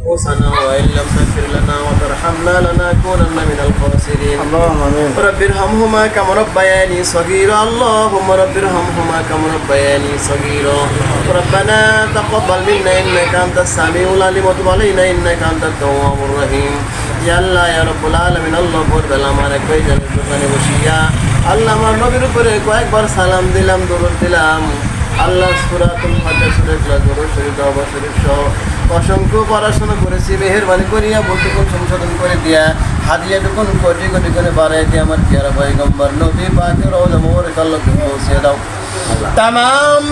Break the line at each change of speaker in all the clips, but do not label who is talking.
أنفسنا وإن لم تغفر لنا وترحمنا لنكونن من الخاسرين
اللهم امين
رب ارحمهما كما ربياني صغيرا اللهم رب ارحمهما كما ربياني صغيرا ربنا تقبل منا إنك أنت السميع العليم وتب علينا إنك أنت التواب الرحيم يا الله يا رب العالمين الله বলবেন আমার এক ভাইজানের দোকানে বসিয়া আল্লাহ আমার নবীর উপরে কয়েকবার সালাম দিলাম দরুদ দিলাম আল্লাহ সুরাতুল ফাতিহা সূরা ইখলাস দরুদ শরীফ দাওয়া শরীফ সহ অসংখ্য পড়াশোনা করেছি মেহরবানি করিয়া বলটুকুন সংশোধন করে দিয়া হাদিয়া টুকুন কোটি কোটি করে বাড়াই দিয়ে আমার পিয়ারা পয়গম্বর। নবী পাকের রওজা মোবারক আল্লাহ পৌঁছে দাও। তাম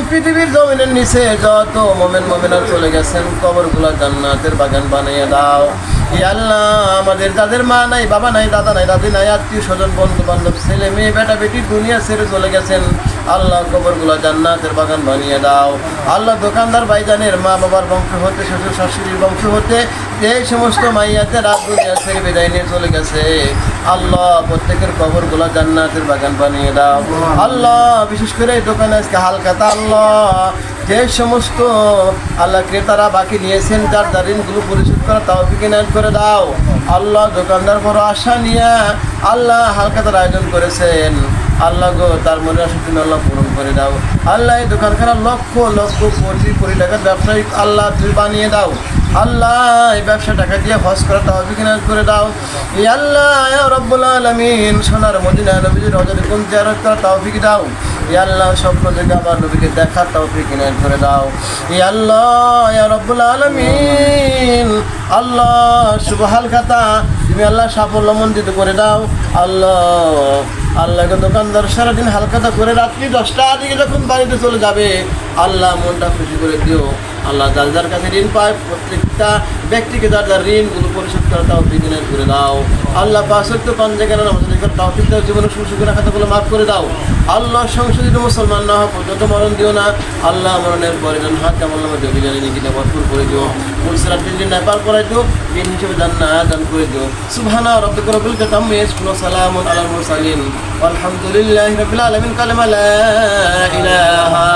পৃথিবীর জমিনের নিচে যত মোমেন মোমেনা চলে গেছেন কবরগুলা জান্নাতের বাগান বানিয়ে দাও। আমাদের তাদের মা নাই, বাবা নাই, দাদা নাই, দাদি নাই, আত্মীয় স্বজন বন্ধু বান্ধব ছেলে মেয়ে, বেটা বেটি, দুনিয়া ছেড়ে চলে গেছেন। আল্লাহ কবরগুলো জান্নাতের বাগান বানিয়ে দাও। আল্লাহ দোকানদার ভাইজানের মা বাবার বংশ হতে, শ্বশুর শাশুড়ির বংশ হতে, এই সমস্ত মাইয়াতে রাত দুনিয়া ছেড়ে বিদায় নিয়ে চলে গেছে। আল্লাহ প্রত্যেকের কবরগুলো জান্নাতের বাগান বানিয়ে দাও। আল্লাহ, বিশেষ করে এই দোকানে আজকে হালকাতা আল্লাহ। যে সমস্ত আল্লাহ ক্রেতারা বাকি নিয়েছেন, যার ঋণগুলো পরিশোধ করা তাও বিজ্ঞান করে দাও। আল্লাহ দোকানদার বড় আশা নিয়ে আল্লাহ হালকাতার আয়োজন করেছেন। আল্লাহ গো, তার মনে আসা তুমি আল্লাহ পূরণ করে দাও। আল্লাহ এই দোকানখানা লক্ষ লক্ষ, কোটি কোটি টাকার ব্যবসায়িক আল্লাহ তুমি বানিয়ে দাও। আল্লাহ এই ব্যবসা টাকা দিয়ে হজ করা তাও বিজ্ঞান করে দাও। ই আল্লাহ রব্বুল আলামিন, সোনার মদিনা নবীজির হজরে কোন জিয়ারত করা তাও দাও। ই আল্লাহ স্বপ্ন থেকে আবার নবীকে দেখার তাও বিজ্ঞান করে দাও। ই আল্লাহ, ইয়া রব্বুল আলামিন। আল্লাহ, শুভ হালখাতা। তুমি আল্লাহ সাফল্য মন্দিত করে দাও। আল্লাহ আল্লাহকে দোকানদার সারাদিন হালখাতা করে রাত্রি দশটা দিকে যখন বাড়িতে চলে যাবে, আল্লাহ মনটা খুশি করে দিও। আল্লাহ যার যার কাছে ঋণ পায়, প্রত্যেকটা ব্যক্তিকে যার যার ঋণগুলো পরিশোধ করে তাও বিদিনের করে দাও। আল্লাহ বাসত্ব পান জায়গায় আমাদের তাও ঠিক জীবনে সুসুখের খাতাগুলো মাফ করে দাও। আল্লাহ সংশোধিত মুসলমান না হওয়া পর্যন্ত মরণ দিও না। আল্লাহ মরণের পরে যেন হাত কেমন নামে দেবী জানি নিকিটা ভরপুর করে দিও। মুলসিরাত দিন নেপাল করাই দিও, দিন হিসেবে জান্না দান করে দিও। সুবহানা রব্বিকা রব্বিল কাতাম ইয়াসফুন সালামুন আলাল মুরসালিন। আলহামদুলিল্লাহি ইলাহা